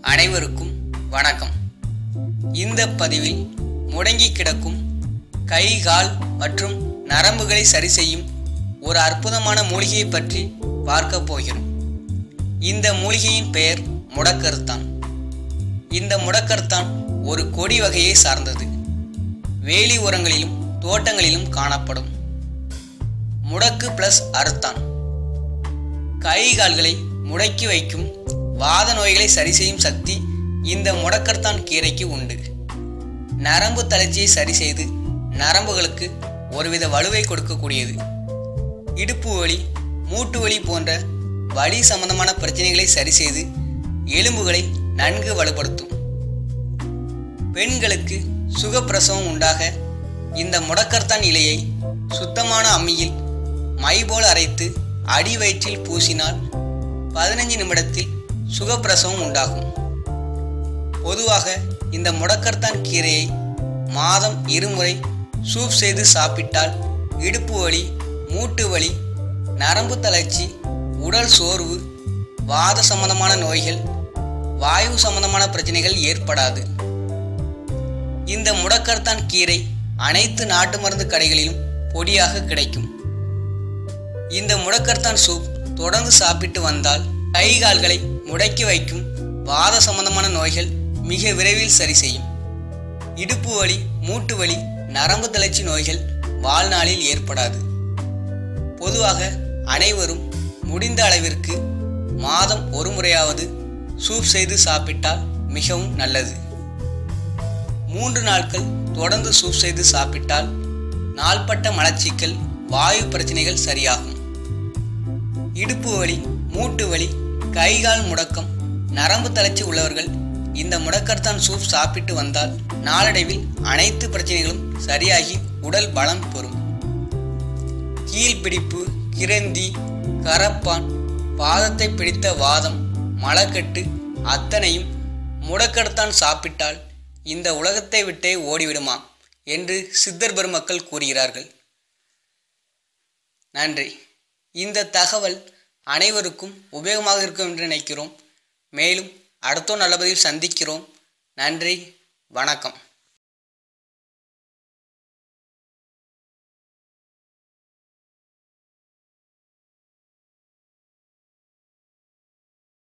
அனைவருக்கும் வணக்கம். இந்த பதிவில் முடங்கி கிடக்கும் கை கால் மற்றும் நரம்புகளை சரி செய்யும் ஒரு அற்புதமான மூலிகையை பற்றி பார்க்க போகிறோம். இந்த மூலிகையின் பெயர் முடக்கருத்தான். இந்த முடக்கருத்தான் ஒரு கொடி வகையை சார்ந்தது. வேலி உரங்களிலும் தோட்டங்களிலும் காணப்படும். முடக்கு பிளஸ் அறுத்தான். கை கால்களை முடக்கி வைக்கும் வாத நோய்களை சரி செய்யும் சக்தி இந்த முடக்கர்தான் கீரைக்கு உண்டு. நரம்பு தளர்ச்சியை சரி செய்து நரம்புகளுக்கு ஒருவித வலுவை கொடுக்கக்கூடியது. இடுப்பு வலி மூட்டு வலி போன்ற வலி சம்பந்தமான பிரச்சனைகளை சரி செய்து எலும்புகளை நன்கு வலுப்படுத்தும். பெண்களுக்கு சுகப்பிரசவம் உண்டாக இந்த முடக்கர்த்தான் இலையை சுத்தமான அம்மியில் மை போல் அரைத்து அடி வயிற்றில் பூசினால் பதினஞ்சு நிமிடத்தில் சுகப்பிரசவம் உண்டாகும். பொதுவாக இந்த முடக்கர்த்தான் கீரையை மாதம் இருமுறை சூப் செய்து சாப்பிட்டால் இடுப்பு வலி மூட்டு வலி நரம்பு தளர்ச்சி உடல் சோர்வு வாத சம்பந்தமான நோய்கள் வாயு சம்பந்தமான பிரச்சனைகள் ஏற்படாது. இந்த முடக்கர்த்தான் கீரை அனைத்து நாட்டு மருந்து கடைகளிலும் பொடியாக கிடைக்கும். இந்த முடக்கர்த்தான் சூப். தொடர்ந்து சாப்பிட்டு வந்தால் கை கால்களை முடக்கி வைக்கும் வாத சம்பந்தமான நோய்கள் மிக விரைவில் சரி செய்யும். இடுப்பு வலி மூட்டு வலி நரம்பு தளர்ச்சி நோய்கள் வாழ்நாளில் ஏற்படாது. பொதுவாக அனைவரும் முடிந்த அளவிற்கு மாதம் ஒரு முறையாவது சூப் செய்து சாப்பிட்டால் மிகவும் நல்லது. மூன்று நாட்கள் தொடர்ந்து சூப் செய்து சாப்பிட்டால் நாள்பட்ட மலச்சிக்கல் வாயு பிரச்சனைகள் சரியாகும். இடுப்பு வலி மூட்டு வலி கைகால் முடக்கம் நரம்பு தளர்ச்சி உள்ளவர்கள் இந்த முடக்கர்த்தான் சூப் சாப்பிட்டு வந்தால் நாளடைவில் அனைத்து பிரச்சனைகளும் சரியாகி உடல் பலம் பெறும். கீழ்பிடிப்பு கிரந்தி கரப்பான் பாதத்தை பிடித்த வாதம் மலக்கட்டு அத்தனையும் முடக்கடத்தான் சாப்பிட்டால் இந்த உலகத்தை விட்டே ஓடிவிடுமா என்று சித்தர் பெருமக்கள் கூறுகிறார்கள். நன்றி. இந்த தகவல் அனைவருக்கும் உபயோகமாக இருக்கும் என்று நினைக்கிறோம். மேலும் அடுத்த நல்லபதியில் சந்திக்கிறோம். நன்றி வணக்கம்.